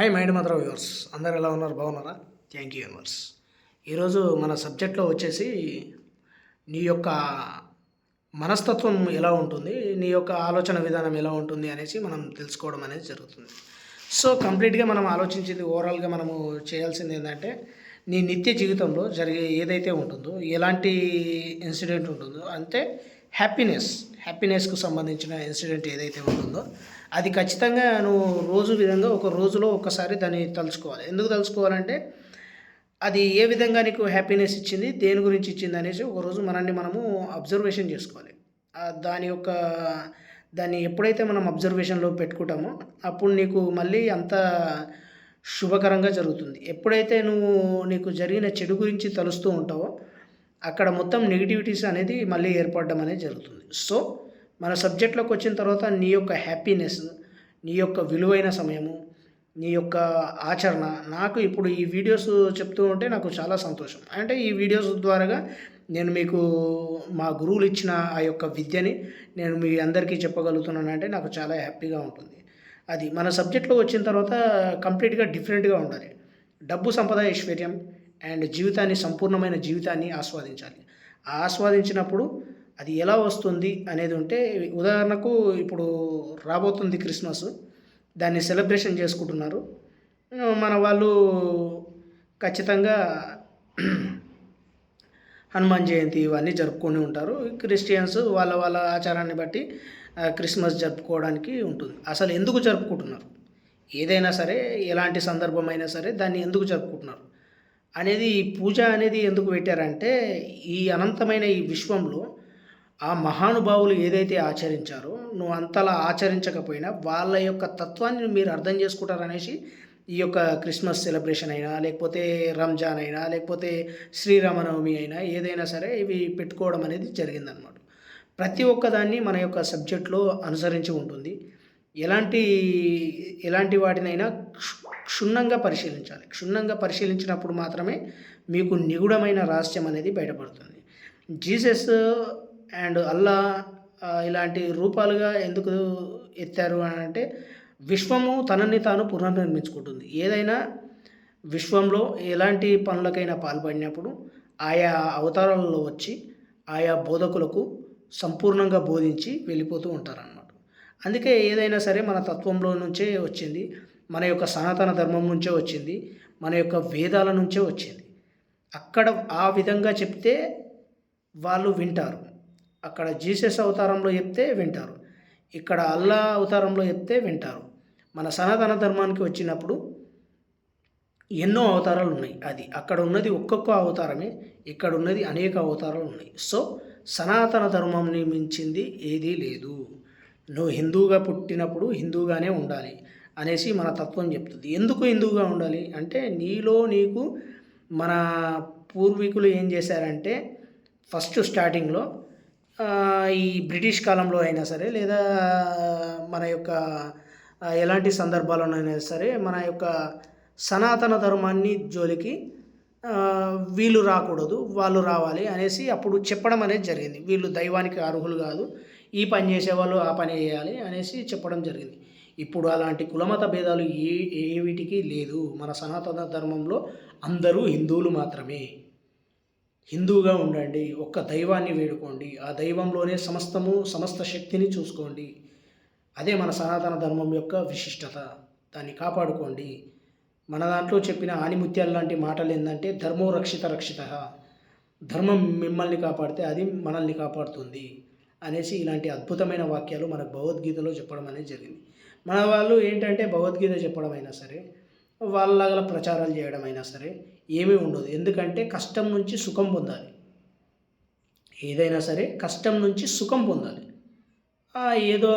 Hi mind మాత్రం viewers అందరు ఎలా ఉన్నారు? బాగున్నారా? థ్యాంక్ యూ యూనివర్స్ ఈరోజు మన సబ్జెక్ట్లో వచ్చేసి నీ యొక్క మనస్తత్వం ఎలా ఉంటుంది? నీ యొక్క ఆలోచన విధానం ఎలా ఉంటుంది? అనేసి మనం తెలుసుకోవడం అనేది జరుగుతుంది. సో కంప్లీట్గా మనం ఆలోచించింది ఓవరాల్గా మనము చేయాల్సింది ఏంటంటే నీ నిత్య జీవితంలో జరిగే ఏదైతే ఉంటుందో ఎలాంటి ఇన్సిడెంట్ ఉంటుందో అంటే హ్యాపీనెస్ హ్యాపీనెస్కు సంబంధించిన ఇన్సిడెంట్ ఏదైతే ఉంటుందో అది ఖచ్చితంగా నువ్వు రోజు విధంగా ఒక రోజులో ఒకసారి దాన్ని తలుచుకోవాలి. ఎందుకు తలుచుకోవాలంటే అది ఏ విధంగా నీకు హ్యాపీనెస్ ఇచ్చింది దేని గురించి ఇచ్చింది అనేసి ఒకరోజు మనల్ని మనము అబ్జర్వేషన్ చేసుకోవాలి. దాని యొక్క దాన్ని ఎప్పుడైతే మనం అబ్జర్వేషన్లో పెట్టుకుంటామో అప్పుడు నీకు మళ్ళీ అంత శుభకరంగా జరుగుతుంది. ఎప్పుడైతే నువ్వు నీకు జరిగిన చెడు గురించి తలుస్తూ ఉంటావో అక్కడ మొత్తం నెగిటివిటీస్ అనేది మళ్ళీ ఏర్పడడం అనేది జరుగుతుంది. సో మన సబ్జెక్ట్లోకి వచ్చిన తర్వాత నీ యొక్క హ్యాపీనెస్ నీ యొక్క విలువైన సమయము నీ యొక్క ఆచరణ నాకు ఇప్పుడు ఈ వీడియోస్ చెప్తూ ఉంటే నాకు చాలా సంతోషం. అంటే ఈ వీడియోస్ ద్వారాగా నేను మీకు మా గురువులు ఇచ్చిన ఆ యొక్క విద్యని నేను మీ అందరికీ చెప్పగలుగుతున్నానంటే నాకు చాలా హ్యాపీగా ఉంటుంది. అది మన సబ్జెక్ట్లో వచ్చిన తర్వాత కంప్లీట్గా డిఫరెంట్గా ఉండాలి. డబ్బు సంపద ఐశ్వర్యం అండ్ జీవితాన్ని సంపూర్ణమైన జీవితాన్ని ఆస్వాదించాలి. ఆస్వాదించినప్పుడు అది ఎలా వస్తుంది అనేది ఉంటే ఉదాహరణకు ఇప్పుడు రాబోతుంది క్రిస్మస్ దాన్ని సెలబ్రేషన్ చేసుకుంటున్నారు. మన వాళ్ళు ఖచ్చితంగా హనుమాన్ జయంతి ఇవన్నీ జరుపుకొని ఉంటారు. క్రిస్టియన్స్ వాళ్ళ వాళ్ళ ఆచారాన్ని బట్టి క్రిస్మస్ జరుపుకోవడానికి ఉంటుంది. అసలు ఎందుకు జరుపుకుంటున్నారు? ఏదైనా సరే ఎలాంటి సందర్భమైనా సరే దాన్ని ఎందుకు జరుపుకుంటున్నారు? అనేది ఈ పూజ అనేది ఎందుకు పెట్టారంటే ఈ అనంతమైన ఈ విశ్వంలో ఆ మహానుభావులు ఏదైతే ఆచరించారో నువ్వు అంతలా ఆచరించకపోయినా వాళ్ళ యొక్క తత్వాన్ని మీరు అర్థం చేసుకుంటారనేసి ఈ యొక్క క్రిస్మస్ సెలబ్రేషన్ అయినా లేకపోతే రంజాన్ అయినా లేకపోతే శ్రీరామనవమి అయినా ఏదైనా సరే ఇవి పెట్టుకోవడం అనేది జరిగిందనమాట ప్రతి ఒక్కదాన్ని మన యొక్క సబ్జెక్ట్లో అనుసరించి ఉంటుంది. ఎలాంటి ఎలాంటి వాటినైనా క్షుణ్ణంగా పరిశీలించాలి. క్షుణ్ణంగా పరిశీలించినప్పుడు మాత్రమే మీకు నిగూఢమైన రహస్యం అనేది బయటపడుతుంది. జీసస్ అండ్ అల్లా ఇలాంటి రూపాలుగా ఎందుకు ఎత్తారు అని అంటే విశ్వము తనని తాను పునర్నిర్మించుకుంటుంది. ఏదైనా విశ్వంలో ఎలాంటి పనులకైనా పాల్పడినప్పుడు ఆయా అవతారాలలో వచ్చి ఆయా బోధకులకు సంపూర్ణంగా బోధించి వెళ్ళిపోతూ ఉంటారన్నమాట. అందుకే ఏదైనా సరే మన తత్వంలో నుంచే వచ్చింది మన యొక్క సనాతన ధర్మం నుంచే వచ్చింది మన యొక్క వేదాల నుంచే వచ్చింది. అక్కడ ఆ విధంగా చెప్తే వాళ్ళు వింటారు. అక్కడ జీసస్ అవతారంలో చెప్తే వింటారు. ఇక్కడ అల్లా అవతారంలో చెప్తే వింటారు. మన సనాతన ధర్మానికి వచ్చినప్పుడు ఎన్నో అవతారాలు ఉన్నాయి. అది అక్కడ ఉన్నది ఒక్కొక్క అవతారమే ఇక్కడ ఉన్నది అనేక అవతారాలు ఉన్నాయి. సో సనాతన ధర్మంని మించింది ఏదీ లేదు. నువ్వు హిందూగా పుట్టినప్పుడు హిందూగానే ఉండాలి అనేసి మన తత్వం చెప్తుంది. ఎందుకు హిందూగా ఉండాలి? అంటే నీలో నీకు మన పూర్వీకులు ఏం చేశారంటే ఫస్ట్ స్టార్టింగ్లో ఈ బ్రిటిష్ కాలంలో అయినా సరే లేదా మన యొక్క ఎలాంటి సందర్భాల్లోనైనా సరే మన యొక్క సనాతన ధర్మాన్ని జోలికి వీళ్ళు రాకూడదు వాళ్ళు రావాలి అనేసి అప్పుడు చెప్పడం అనేది జరిగింది. వీళ్ళు దైవానికి అర్హులు కాదు ఈ పని చేసేవాళ్ళు ఆ పని చేయాలి అనేసి చెప్పడం జరిగింది. ఇప్పుడు అలాంటి కులమత భేదాలు ఏ ఏ వీటికి లేదు. మన సనాతన ధర్మంలో అందరూ హిందువులు మాత్రమే. హిందువుగా ఉండండి ఒక్క దైవాన్ని వేడుకోండి ఆ దైవంలోనే సమస్తము సమస్త శక్తిని చూసుకోండి. అదే మన సనాతన ధర్మం యొక్క విశిష్టత. దాన్ని కాపాడుకోండి. మన దాంట్లో చెప్పిన ఆనిముత్యాలు లాంటి మాటలు ఏంటంటే ధర్మో రక్షిత రక్షిత. ధర్మం మిమ్మల్ని కాపాడితే అది మనల్ని కాపాడుతుంది అనేసి ఇలాంటి అద్భుతమైన వాక్యాలు మనకు భగవద్గీతలో చెప్పడం అనేది జరిగింది. మన వాళ్ళు ఏంటంటే భగవద్గీత చెప్పడం అయినా సరే వాళ్ళలాగా ప్రచారాలు చేయడం అయినా సరే ఏమీ ఉండదు. ఎందుకంటే కష్టం నుంచి సుఖం పొందాలి. ఏదైనా సరే కష్టం నుంచి సుఖం పొందాలి. ఏదో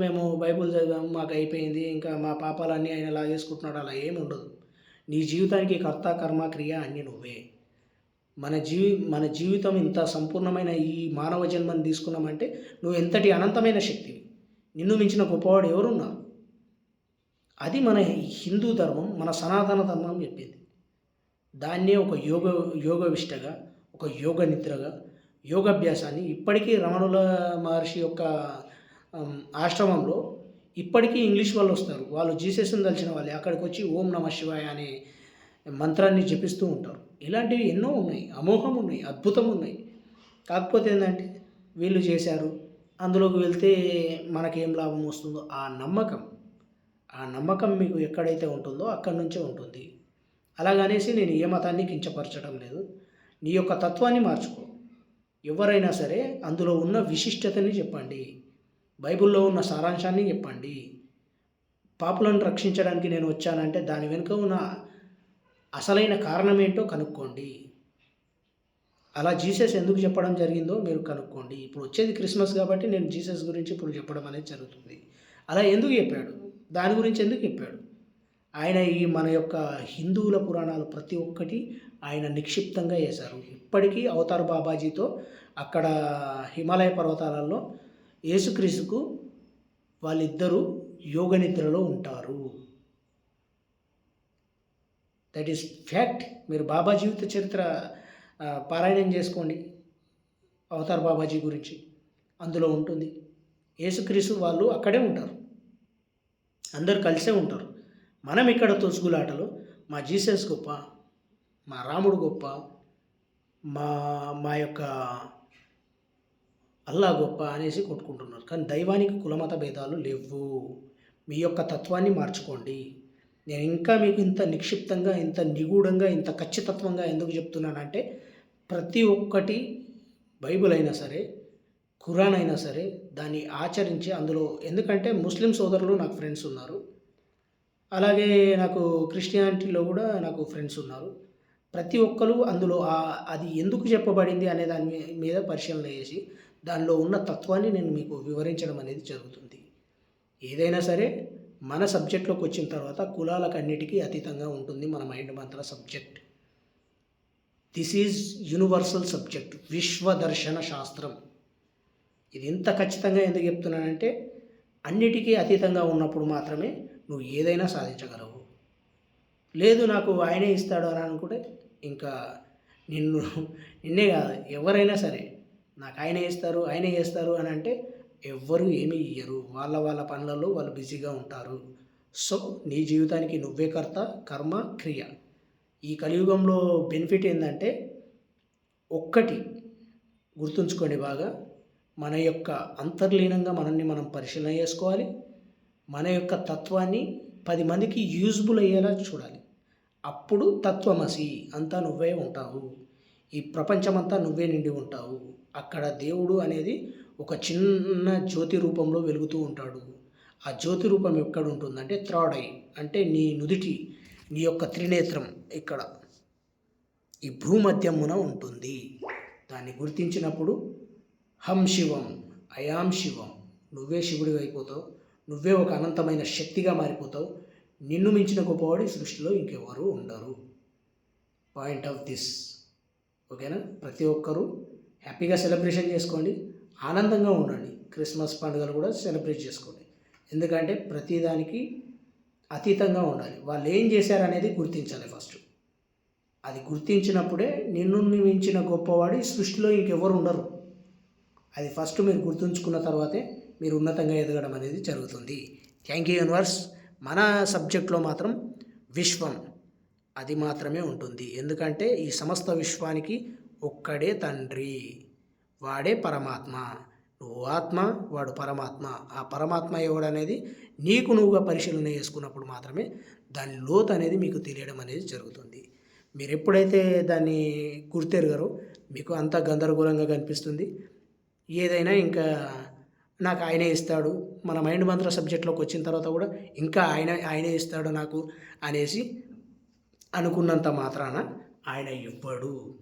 మేము బైబుల్ చదివాము మాకు అయిపోయింది ఇంకా మా పాపాలన్నీ ఆయన లాగేసుకుంటున్నాడు అలా ఏమి ఉండదు. నీ జీవితానికి కర్త కర్మ క్రియ అన్నీ నువ్వే. మన జీవి మన జీవితం ఇంత సంపూర్ణమైన ఈ మానవ జన్మను తీసుకున్నామంటే నువ్వు ఎంతటి అనంతమైన శక్తివి. నిన్ను మించిన గొప్పవాడు ఎవరున్నారు? అది మన హిందూ ధర్మం మన సనాతన ధర్మం చెప్పింది. దాన్నే ఒక యోగ యోగ విష్టగా ఒక యోగ నిద్రగా యోగాభ్యాసాన్ని ఇప్పటికీ రమణుల మహర్షి యొక్క ఆశ్రమంలో ఇప్పటికీ ఇంగ్లీష్ వాళ్ళు వస్తారు. వాళ్ళు జీసస్ని తలిచిన వాళ్ళే అక్కడికి వచ్చి ఓం నమ శివాయ అనే మంత్రాన్ని జపిస్తూ ఉంటారు. ఇలాంటివి ఎన్నో ఉన్నాయి. అమోఘం ఉన్నాయి. అద్భుతం ఉన్నాయి. కాకపోతే ఏంటంటే వీళ్ళు చేశారు. అందులోకి వెళ్తే మనకేం లాభం వస్తుందో ఆ నమ్మకం. ఆ నమ్మకం మీకు ఎక్కడైతే ఉంటుందో అక్కడి నుంచే ఉంటుంది. అలాగనేసి నేను ఏ మతాన్ని కించపరచడం లేదు. నీ యొక్క తత్వాన్ని మార్చుకో. ఎవరైనా సరే అందులో ఉన్న విశిష్టతని చెప్పండి. బైబిల్లో ఉన్న సారాంశాన్ని చెప్పండి. పాపులను రక్షించడానికి నేను వచ్చానంటే దాని వెనుక ఉన్న అసలైన కారణం ఏంటో కనుక్కోండి. అలా జీసస్ ఎందుకు చెప్పడం జరిగిందో మీరు కనుక్కోండి. ఇప్పుడు వచ్చేది క్రిస్మస్ కాబట్టి నేను జీసస్ గురించి ఇప్పుడు చెప్పడం అనేది జరుగుతుంది. అలా ఎందుకు చెప్పాడు? దాని గురించి ఎందుకు చెప్పాడు? ఆయన ఈ మన యొక్క హిందువుల పురాణాలు ప్రతి ఒక్కటి ఆయన నిక్షిప్తంగా వేశారు ఇప్పటికీ అవతార్ బాబాజీతో అక్కడ హిమాలయ పర్వతాలలో యేసుక్రీస్తుకు వాళ్ళిద్దరూ యోగ నిద్రలో ఉంటారు. దట్ ఈస్ ఫ్యాక్ట్ మీరు బాబా జీవిత చరిత్ర పారాయణం చేసుకోండి. అవతార్ బాబాజీ గురించి అందులో ఉంటుంది. యేసుక్రీస్తు వాళ్ళు అక్కడే ఉంటారు. అందరు కలిసే ఉంటారు. మనం ఇక్కడ తొసుగులాటలో మా జీసస్ గొప్ప మా రాముడు గొప్ప మా మా యొక్క అల్లా గొప్ప అనేసి కొట్టుకుంటున్నారు. కానీ దైవానికి కులమత భేదాలు లేవు. మీ యొక్క తత్వాన్ని మార్చుకోండి. నేను ఇంకా మీకు ఇంత నిక్షిప్తంగా ఇంత నిగూఢంగా ఇంత ఖచ్చితత్వంగా ఎందుకు చెప్తున్నానంటే ప్రతి ఒక్కటి బైబుల్ అయినా సరే ఖురాన్ అయినా సరే దాన్ని ఆచరించి అందులో ఎందుకంటే ముస్లిం సోదరులు నాకు ఫ్రెండ్స్ ఉన్నారు. అలాగే నాకు క్రిస్టియానిటీలో కూడా నాకు ఫ్రెండ్స్ ఉన్నారు. ప్రతి ఒక్కరు అందులో అది ఎందుకు చెప్పబడింది అనే దాని మీ- మీద పరిశీలన చేసి దానిలో ఉన్న తత్వాన్ని నేను మీకు వివరించడం అనేది జరుగుతుంది. ఏదైనా సరే మన సబ్జెక్ట్లోకి వచ్చిన తర్వాత కులాలకు అన్నిటికీ అతీతంగా ఉంటుంది మన mind Mantra subject. This is universal subject విశ్వదర్శన శాస్త్రం. ఇది ఇంత ఖచ్చితంగా ఎందుకు చెప్తున్నానంటే అన్నిటికీ అతీతంగా ఉన్నప్పుడు మాత్రమే నువ్వు ఏదైనా సాధించగలవు. లేదు నాకు ఆయనే ఇస్తాడు అని అనుకుంటే ఇంకా నిన్ను నిన్నే కాదు ఎవరైనా సరే నాకు ఆయనే ఇస్తారు ఆయనే చేస్తారు అని అంటే ఎవ్వరు ఏమీ ఇయ్యరు. వాళ్ళ వాళ్ళ పనులలో వాళ్ళు బిజీగా ఉంటారు. సో నీ జీవితానికి నువ్వే కర్త కర్మ క్రియ. ఈ కలియుగంలో బెనిఫిట్ ఏంటంటే ఒక్కటి గుర్తుంచుకోండి బాగా. మన యొక్క అంతర్లీనంగా మనల్ని మనం పరిశీలన చేసుకోవాలి. మన యొక్క తత్వాన్ని పది మందికి యూజ్బుల్ అయ్యేలా చూడాలి. అప్పుడు తత్వమసి అంతా నువ్వే ఉంటావు. ఈ ప్రపంచమంతా నువ్వే నిండి ఉంటావు. అక్కడ దేవుడు అనేది ఒక చిన్న జ్యోతి రూపంలో వెలుగుతూ ఉంటాడు. ఆ జ్యోతి రూపం ఎక్కడ ఉంటుందంటే థ్రాడ్ ఐ అంటే నీ నుదిటి నీ యొక్క త్రినేత్రం ఇక్కడ. ఈ భూమధ్యమున ఉంటుంది. దాన్ని గుర్తించినప్పుడు హం శివం అయాం శివం. నువ్వే శివుడి అయిపోతావు. నువ్వే ఒక అనంతమైన శక్తిగా మారిపోతావు. నిన్ను మించిన గొప్పవాడి సృష్టిలో ఇంకెవరు ఉండరు. Point of this. ఓకేనా? ప్రతి ఒక్కరూ హ్యాపీగా సెలబ్రేషన్ చేసుకోండి. ఆనందంగా ఉండండి. క్రిస్మస్ పండుగలు కూడా సెలబ్రేట్ చేసుకోండి. ఎందుకంటే ప్రతిదానికి అతీతంగా ఉండాలి. వాళ్ళు ఏం చేశారనేది గుర్తించాలి ఫస్ట్. అది గుర్తించినప్పుడే నిన్ను మించిన గొప్పవాడి సృష్టిలో ఇంకెవరు ఉండరు. అది ఫస్ట్ మీరు గుర్తుంచుకున్న తర్వాతే మీరు ఉన్నతంగా ఎదగడం అనేది జరుగుతుంది. Thank you universe. మన సబ్జెక్ట్లో మాత్రం విశ్వం అది మాత్రమే ఉంటుంది. ఎందుకంటే ఈ సమస్త విశ్వానికి ఒక్కడే తండ్రి వాడే పరమాత్మ. నువ్వు ఆత్మ వాడు పరమాత్మ. ఆ పరమాత్మ ఎవడనేది నీకు నువ్వుగా పరిశీలన చేసుకున్నప్పుడు మాత్రమే దాని లోతు అనేది మీకు తెలియడం అనేది జరుగుతుంది. మీరు ఎప్పుడైతే దాన్ని గుర్తెరగరో మీకు అంతా గందరగోళంగా కనిపిస్తుంది. ఏదైనా ఇంకా నాకు ఆయనే ఇస్తాడు. మన మైండ్ మంత్ర సబ్జెక్ట్లోకి వచ్చిన తర్వాత కూడా ఇంకా ఆయన ఆయనే ఇస్తాడు నాకు అనేసి అనుకున్నంత మాత్రాన ఆయన ఇవ్వడు.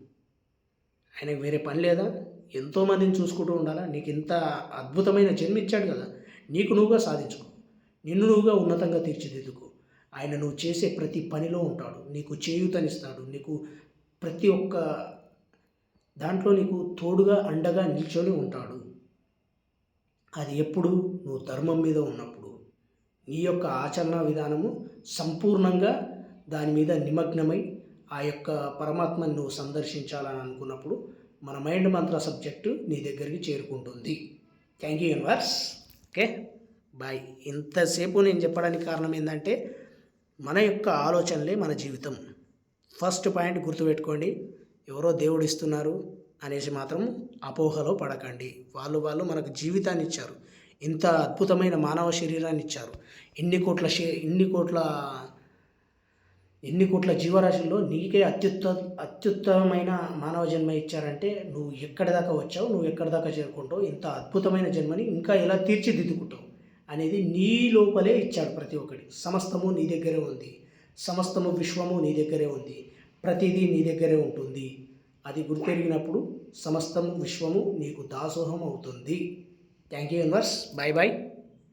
ఆయనకు వేరే పని లేదా? ఎంతోమందిని చూసుకుంటూ ఉండాలా? నీకు ఇంత అద్భుతమైన జన్మ ఇచ్చాడు కదా. నీకు నువ్వుగా సాధించుకో. నిన్ను నువ్వుగా ఉన్నతంగా తీర్చిదిద్దుకో. ఆయన నువ్వు చేసే ప్రతి పనిలో ఉంటాడు. నీకు చేయూతనిస్తాడు. నీకు ప్రతి ఒక్క దాంట్లో నీకు తోడుగా అండగా నిల్చొని ఉంటాడు. అది ఎప్పుడు? నువ్వు ధర్మం మీద ఉన్నప్పుడు. నీ యొక్క ఆచరణ విధానము సంపూర్ణంగా దాని మీద నిమగ్నమై ఆ యొక్క పరమాత్మని నువ్వు సందర్శించాలని అనుకున్నప్పుడు మన మైండ్ మంత్ర సబ్జెక్టు నీ దగ్గరికి చేరుకుంటుంది. Thank you universe. Okay? Bye. ఇంతసేపు నేను చెప్పడానికి కారణం ఏంటంటే మన యొక్క ఆలోచనలే మన జీవితం. ఫస్ట్ పాయింట్ గుర్తుపెట్టుకోండి. ఎవరో దేవుడు ఇస్తున్నారు. అనేసి మాత్రం అపోహలో పడకండి. వాళ్ళు వాళ్ళు మనకు జీవితాన్ని ఇచ్చారు. ఇంత అద్భుతమైన మానవ శరీరాన్ని ఇచ్చారు. ఇన్ని కోట్ల షే ఇన్ని కోట్ల ఎన్ని కోట్ల జీవరాశుల్లో నీకే అత్యుత్త అత్యుత్తమమైన మానవ జన్మ ఇచ్చారంటే నువ్వు ఎక్కడి దాకా వచ్చావు నువ్వు ఎక్కడి దాకా చేరుకుంటావు ఇంత అద్భుతమైన జన్మని ఇంకా ఎలా తీర్చిదిద్దుకుంటావు అనేది నీ లోపలే ఇచ్చాడు ప్రతి ఒక్కటి సమస్తము నీ దగ్గరే ఉంది. సమస్తము విశ్వము నీ దగ్గరే ఉంది. ప్రతిదీ నీ దగ్గరే ఉంటుంది. అది గుర్తెరిగినప్పుడు సమస్తము విశ్వము నీకు దాసోహం అవుతుంది thank you universe bye bye